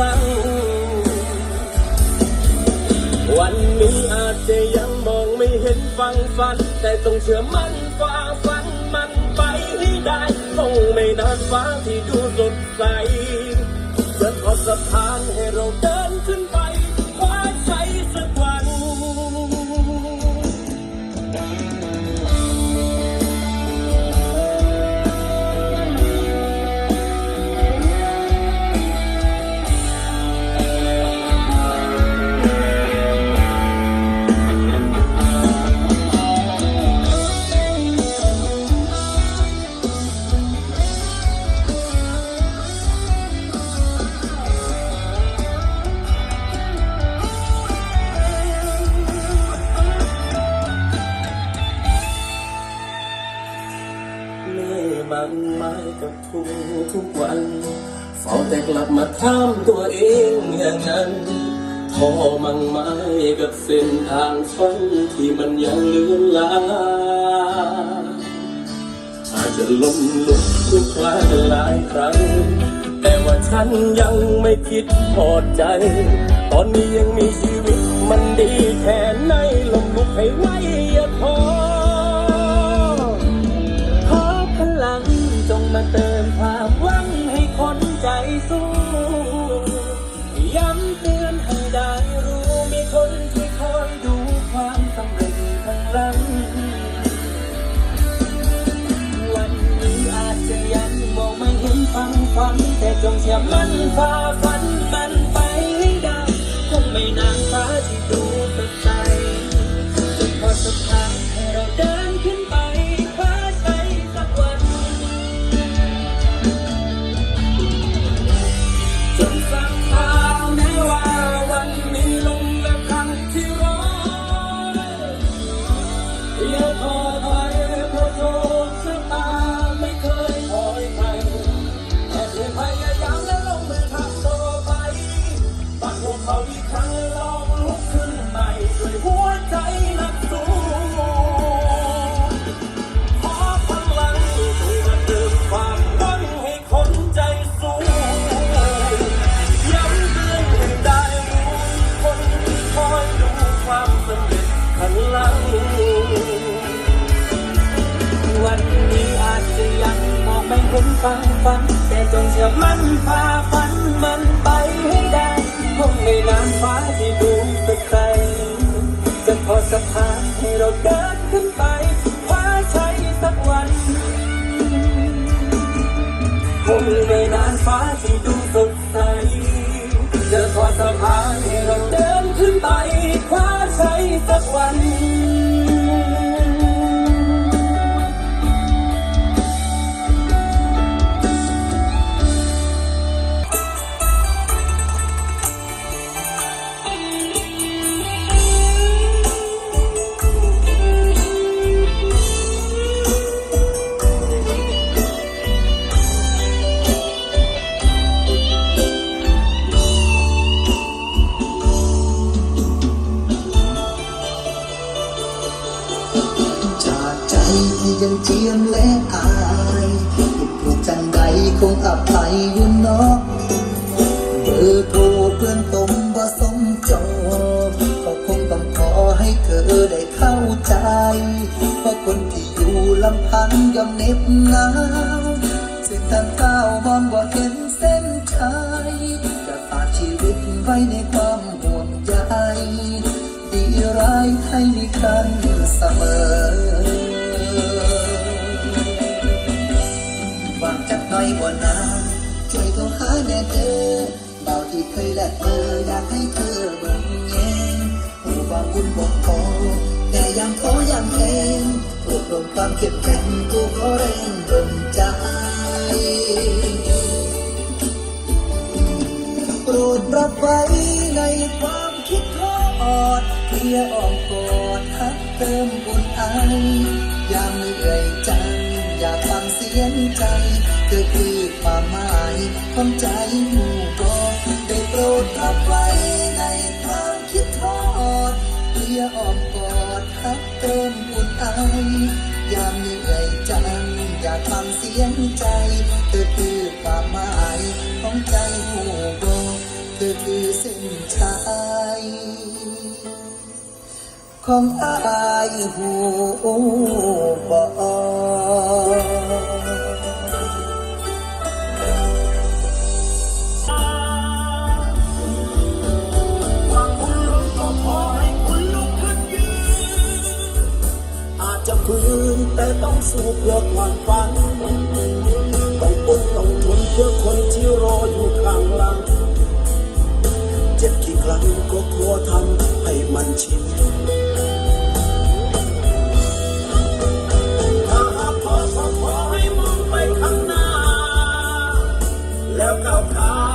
ลัง วันนี้อาจจะยังมองไม่เห็นฟังฝัน แต่ต้องเชื่อมั่นฝ่าฟันมันไปให้ได้คงไม่นานฟ้าที่ดูสด ทุกทุกวัน เฝ้าแต่กลับมาถามตัวเองอย่างนั้นท้อมั่งไม้กับเส้นทางฝันที่มันยังเลือนลางอาจจะล้มลุกคลุกคลานหลายครั้ง แต่ว่าฉันยังไม่คิดพอใจ ตอนนี้ยังมีชีวิตมันดีแค่ไหนลมลุกให้ไว้ แต่ เห็นฟังฝัน แต่จงเชื่อมั่นฟ้าฟันมันไปให้ได้คงไม่นานฟ้าที่ดูสดใสจะพอสะพานให้เราเดินขึ้นไปคว้าชัยสักวันคงไม่นานฟ้าที่ดู คงอภัยอยู่เนาะเบอร์โทรเพื่อนตมว่าสมจบก็คงต้องขอให้เธอได้เข้าใจเพราะคนที่อยู่ลำพังย่อมเหน็บหนาวเส้นทางก้าวมองว่าเห็นเส้นชัยจะฝากชีวิตไว้ในความห่วงใยดีร้ายให้มีกันเสมอ แลกเบออยากให้เธอเบิ่งแยงหูว่าบุญบอกพอแต่ยังขอยังแทนรวบรวมความเข้มแข็งกูขอแรงดลใจโปรดรับไว้ในความคิดทอดเพียอ้อมกอดฮักเติมบุญไออยามเหนื่อยใจอยากฟังเสียงใจเธอคือความหมายของใจ เสียงใจ เธอคือความหมายของใจหูบอกเธอคือเส้นชัยของอายหูบอกหาคุณล้มก็ขอให้คุณลุกขึ้นยืนอาจจะฝืนแต่ต้องสู้เพื่อความฝัน พื่อคนที่รออยู่ข้างหลัง เจ็บกี่ครั้งก็ขอทำให้มันชินถ้าหากท้อก็ขอให้มองไปข้างหน้า แล้วก้าวขา